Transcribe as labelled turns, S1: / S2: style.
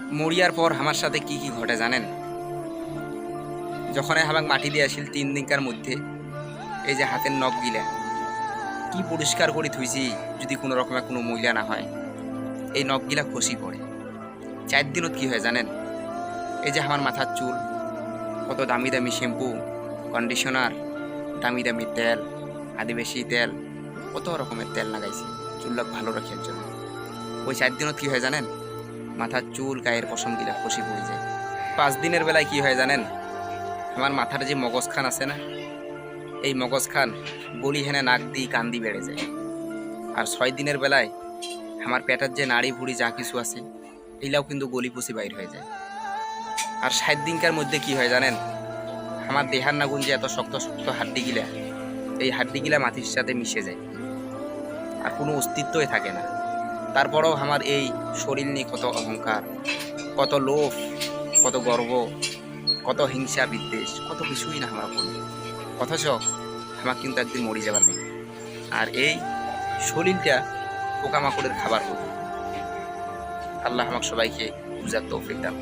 S1: মরিয়ার পর আমার সাথে কি কি ঘটে জানেন? যখন আমাক মাটি দিয়ে আসিল তিন দিনকার মধ্যে, এই যে হাতের নখ গিলা, কি পরিষ্কার করে থুইছি যদি কোনো রকমের কোনো মহিলা না হয়। এই নখগিলা খসি পড়ে। চার দিনত কি হয় জানেন? এই যে আমার মাথার চুল, কত দামি দামি শ্যাম্পু, কন্ডিশনার, দামি দামি তেল, আদিবাসী তেল, কত রকমের তেল লাগাইছি চুলক ভালো রাখার জন্য। ওই চার দিনত কি হয় জানেন? মাথার চুল, গায়ের পশমগুলা খসি পড়ে যায়। পাঁচ দিনের বেলায় কি হয় জানেন? আমার মাথার যে মগজ খান আছে না, এই মগজ খান গলি হেনে নাক দিয়ে কান্দি বেড়ে যায়। আর ছয় দিনের বেলায় আমার পেটের যে নাড়ি ভুড়ি যা কিছু আছে এইলাও কিন্তু গলি পুষি বাইর হয়ে যায়। আর ষাট দিনকার মধ্যে কি হয় জানেন? আমার দেহার নাগুন যে এত শক্ত শক্ত হাড্ডিগিলা এই হাড্ডিগিলা মাটির সাথে মিশে যায়। আর কোনো অস্তিত্বই থাকে না। তারপরেও আমার এই শরীর নিয়ে কত অহংকার, কত লোভ, কত গর্ব, কত হিংসা, বিদ্বেষ, কত কিছুই না আমার বলি অথচ আমার কিন্তু একদিন মরে যাবার নেই। আর এই শরীরটা পোকামাকড়ের খাবার হল আল্লাহ আমাকে সবাইকে বুঝার তৌফিক দান।